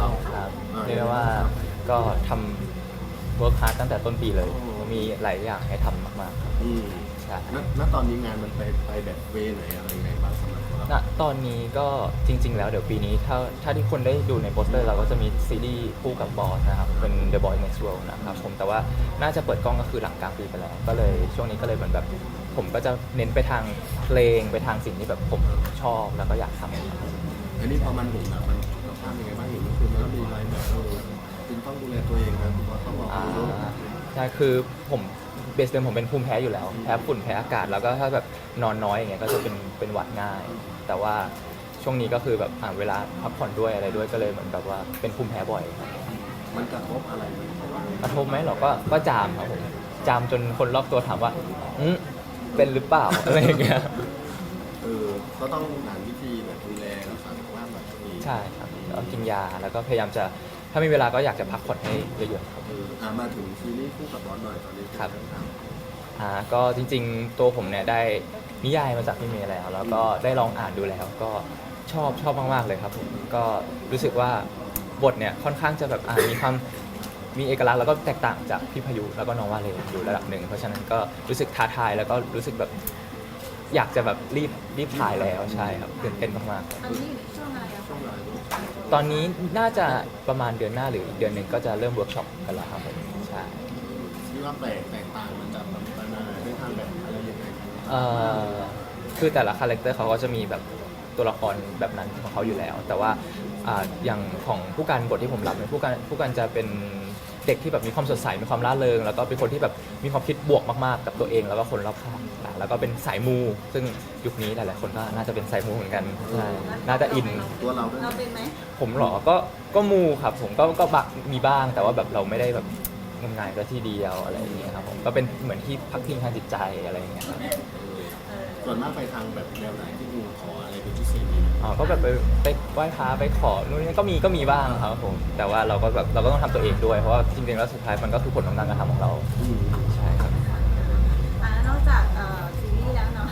เราครับอ่าเรียกได้ว่าก็ทำเวิร์คฮาร์ดตั้งแต่ต้นปีเลย มีหลายอย่างให้ทำมากๆครับอืมใช่ณณตอนนี้งานมันไปไปแบบเวไหนอะไรยังไงบ้างสำหรับเราณตอนนี้ก็จริง ๆ แล้วเดี๋ยวปีนี้ถ้าถ้าที่คนได้ดูในโปสเตอร์เราก็จะมีซีรีส์คู่กับบอสนะครับ เป็น The Boy Next World นะครับผมแต่ว่าน่าจะเปิดกล้องก็คือหลังกลางปีไปแล้ว ก็เลยช่วงนี้ก็เลยเหมือนแบบ ผมก็จะเน้นไปทางเพลงไปทางสิ่งที่แบบผมชอบแล้วก็อยากทำครับ อันนี้พอมันเห็นแบบมันสุ ขภาพยังไงบ้างเห็นเมื่อคืนมันก็มีอะไรแบบเออคุณต้องดูแลตัวเองนะคุณว่าต้องบอกอ่าคุณใช่คือผมเบสเดิมผมเป็นภูมิแพ้อยู่แล้ว แพ้ฝุ่นแพ้อากาศแล้วก็ถ้าแบบนอนน้อยอย่างเงี้ยก็จะเป็นเป็นหวัดง่าย แต่ว่าช่วงนี้ก็คือแบบอ่าเวลาพักผ่อนด้วยอะไรด้วยก็เลยเหมือนแบบว่าเป็นภูมิแพ้บ่อยครับมันกระทบอะไรมันเพราะว่ากระทบไหมเหรอก็ก็จามครับผมจามจนคนรอบตัวถามว่าอืมเป็นหรือเปล่าอะไรอย่างเงี้ยเออก็ต้องหาวิธีแบบดูแลรักษาสุขภาพแบบนี้ ใช่ครับ แล้วกินยาแล้วก็พยายามจะถ้ามีเวลาก็อยากจะพักผ่อนให้เยอะๆครับ เอออะมาถึงซีรีส์คู่กับบอสหน่อยตอนนี้ครับเองทำอ่าก็จริงๆตัวผมเนี่ยได้นิยายมาจากพี่เมย์แล้ว แล้วก็ได้ลองอ่านดูแล้วก็ชอบชอบมากๆเลยครับผมก็รู้สึกว่าบทเนี่ยค่อนข้างจะแบบอ่ามีความมีเอกลักษณ์แล้วก็แตกต่างจากพี่พายุแล้วก็น้องวาเลนอยู่ระดับหนึ่งเพราะฉะนั้นก็รู้สึกท้าทายแล้วก็รู้สึกแบบอยากจะแบบรีบรีบถ่ายแล้วใช่ครับตื่นเต้นมากอันนี้อยู่ในช่วง ตอนนี้น่าจะประมาณเดือนหน้าหรืออีกเดือนหนึ่งก็จะเริ่มเวิร์กช็อปกันแล้วครับผมใช่ที่ว่าแปลกแตกต่างมันจะแบบไปมาด้วยทางแบบอะไรยังไงเอ่อคือแต่ละคาแรคเตอร์เขาก็จะมีแบบตัวละครแบบนั้นของเขาอยู่แล้ว แต่ว่าอ่าอย่างของผู้การบทที่ผมรับเนี่ยผู้การผู้การจะเป็นเด็กที่แบบมีความสดใสมีความร่าเริง แล้วก็เป็นคนที่แบบมีความคิดบวกมากๆ กับตัวเอง แล้วก็คนรอบข้างนะแล้วก็เป็นสายมู ซึ่งยุคนี้หลายๆคนก็น่าจะเป็นสายมูเหมือนกันใช่น่าจะอิน ตัวเราด้วยเราเป็นไหมผมเหรอ ก็ ก็มูครับ ผม ก็ ก็บักมีบ้าง แต่ว่าแบบเราไม่ได้แบบงมงายก็ที่เดียวอะไรอย่างเงี้ยครับผม ก็เป็นเหมือนที่พักพิงทางจิตใจอะไรอย่างเงี้ยครับเออส่วนมากไปทางแบบแนวไหนที่ดูขออะไรเป็นพิเศษไหมอ๋อก็แบบไปไปไหว้พระไปขอนู่นนี่ก็มีก็มีบ้างครับผม แต่ว่าเราก็แบบเราก็ต้องทำตัวเองด้วยเพราะว่าจริงๆแล้วสุดท้ายมันก็คือผลของการกระทำของเราอืมใช่ครับ อ่านอกจากเอ่อซีรีส์แล้วเนาะ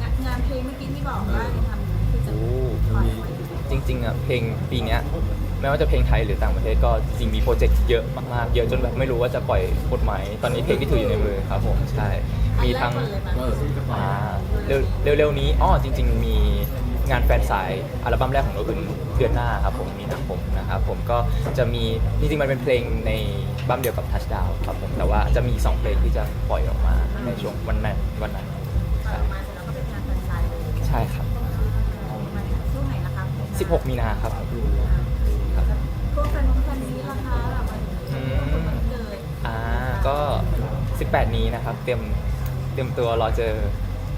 งานงานเพลงเมื่อกี้ที่บอกว่าจะทำที่จะโอ้ปล่อยไว้จริงๆอะเพลงปีเนี้ยไม่ว่าจะเพลงไทยหรือต่างประเทศก็จริงๆมีโปรเจกต์เยอะมากๆ เยอะจนแบบไม่รู้ว่าจะปล่อยกฎหมายตอนนี้เพลงที่ถืออยู่ในมือครับผมใช่ มีทั้งอันแรกก่อนเลยปะเออซึ่งจะปล่อยอ่าเร็วเร็วๆนี้อ้อจริง ๆ มี งานแฟนสายอัลบั้มแรกของโนอื่นเดือนหน้าครับผมมีนาคมนะครับผมก็จะมีจริงๆมันเป็นเพลงในบั้มเดียวกับ Touchdown ครับผมแต่ว่าจะมีสองเพลงที่จะปล่อยออกมาในช่วงวันนั้นวันนั้นปล่อยออกมาเสร็จแล้วก็เป็นงานแฟนไซน์เลยใช่ครับ มันช่วงไหนนะคะ16 มีนาครับผมครับพวกแฟนน้องแฟนนี้ราคาแบบมันอืมมันเกิดอ่าก็ 18 นี้นะครับ เตรียมเตรียมตัวรอเจอ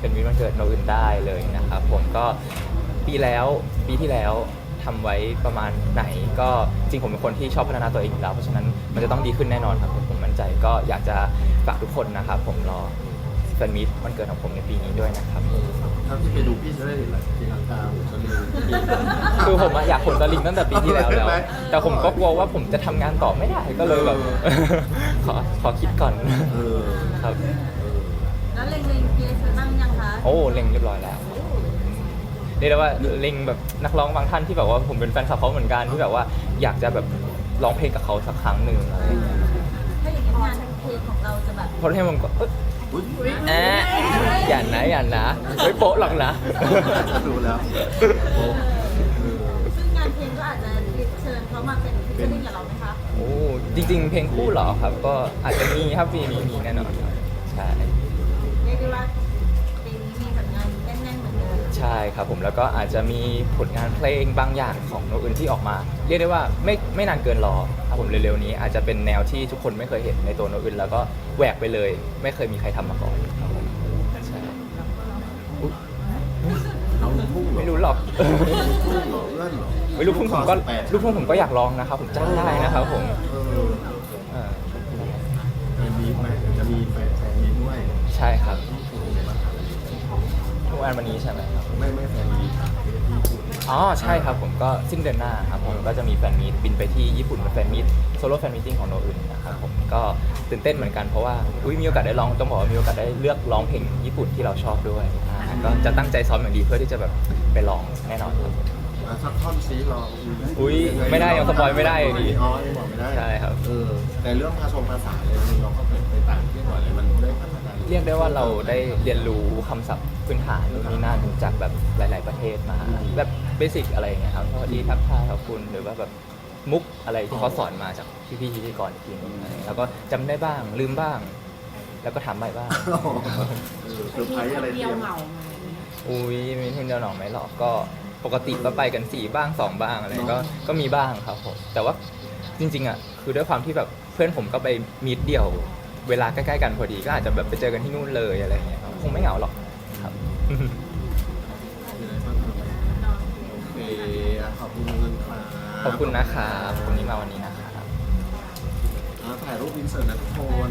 เป็นวิวันเกิดโนอื่นได้เลยนะครับผมก็ปีแล้วปีที่แล้วทำไว้ประมาณไหน ก็จริงผมเป็นคนที่ชอบพัฒนาตัวเองอยู่แล้ว เพราะฉะนั้นมันจะต้องดีขึ้นแน่นอนครับผมผมมั่นใจก็อยากจะฝากทุกคนนะครับผมรอแฟนมิตวันเกิดของผมในปีนี้ด้วยนะครับถ้าที่ไปดูพี่จะได้เห็นอะไรที่ลังกาหัวชนเลยคือผมอะอยากขนสลิงตั้งแต่ปีที่แล้วแล้วใช่ไหมแต่ผมก็กลัวว่าผมจะทำงานต่อไม่ได้ก็เลยแบบขอขอคิดก่อนเออครับ โอ้เล็งเรียบร้อยแล้วเรียกได้ว่าเล็งแบบนักร้องบางท่านที่แบบว่าผมเป็นแฟนคลับเขาเหมือนกันที่แบบว่าอยากจะแบบร้องเพลงกับเขาสักครั้งหนึ่งอะไรอย่างเงี้ยถ้าอย่างนี้งานเพลงของเราจะแบบเพราะให้มันก็เอ้ยอุ๊ยแอะอย่านะอย่านะไม่โป๊ะหรอกนะจะดูแล้วโอ้เออซึ่งงานเพลงก็อาจจะเรียนเชิญเขามาเป็นพิเศษกับเราไหมคะโอ้จริง ๆ เพลงคู่เหรอครับ ก็อาจจะมีครับปีนี้มีแน่นอน ครับผมแล้วก็อาจจะมีผลงานเพลงบางอย่างของโนอื่นที่ออกมา เรียกได้ว่าไม่ไม่นานเกินรอครับผมเร็วๆนี้ อาจจะเป็นแนวที่ทุกคนไม่เคยเห็นในตัวโนอื่นแล้วก็แหวกไปเลย ไม่เคยมีใครทำมาก่อนครับผมใช่อุ๊ยเราลูกทุ่งเหรอไม่รู้หรอกลูกทุ่งเหรอเลื่อนเหรอไม่รู้กทุ่งผมก็แปดลูกทุ่งผมก็อยากลองนะครับผมจ้างได้นะครับผม ทุกวันวันนี้ใช่ไหมครับไม่ไม่แฟนมีครับที่ญี่ปุ่นอ๋อใช่ครับผมก็สิ้นเดือนหน้าครับผมก็จะมีแฟนมีตบินไปที่ญี่ปุ่นเป็นแฟนมีตโซโล่แฟนมีติ้งของโนอื่นนะครับผมก็ตื่นเต้นเหมือนกันเพราะว่าอุ้ยมีโอกาสได้ร้องต้องบอกว่ามีโอกาสได้เลือกร้องเพลงญี่ปุ่นที่เราชอบด้วยอ่าก็จะตั้งใจซ้อมอย่างดีเพื่อที่จะแบบไปร้องแน่นอนครับผมอ่อะสักท่อนซีเราอุ๊ยไม่ได้ยังสปอยไม่ได้ดิอ๋อยังบอกไม่ได้ใช่ครับ เออแต่เรื่องภาษาภาษาเลยเราก็ไปไปต่างประเทศบ่อยเลยมันได้พัฒนา เรียกได้ว่าเราได้เรียนรู้คำศัพท์พื้นฐานนู่นนี่นั่นจากแบบหลาย ๆประเทศมา แบบเบสิกอะไรอย่างเงี้ยครับพอดีทักทายขอบคุณหรือว่าแบบมุกอะไรที่เขาสอนมาจากพี่ๆพิธีกรอีกทีนึงอะไรอย่างเงี้ยแล้วก็จำได้บ้างลืมบ้าง แล้วก็ถามใหม่บ้างเออเซอร์ไพรส์อะไรเดีเตรียยวมเหมาไหมอุ้ยมีทุนเดียวหนองไหมหรอกก็ปกติก็ไปกันสี่บ้างสองบ้างอะไรก็ก็มีบ้างครับผมแต่ว่าจริงๆอะคือด้วยความที่แบบเพื่อนผมก็ไปมีดเดี่ยว เวลาใกล้ๆกันพอดีก็อาจจะแบบไปเจอกันที่นู่นเลยอะไรเงี้ยครับคงไม่เหงาหรอกครับขอบคุณนะครับขอบคุณที่มาวันนี้นะครับถ่ายรูปอินเสิร์ตนะทุกคน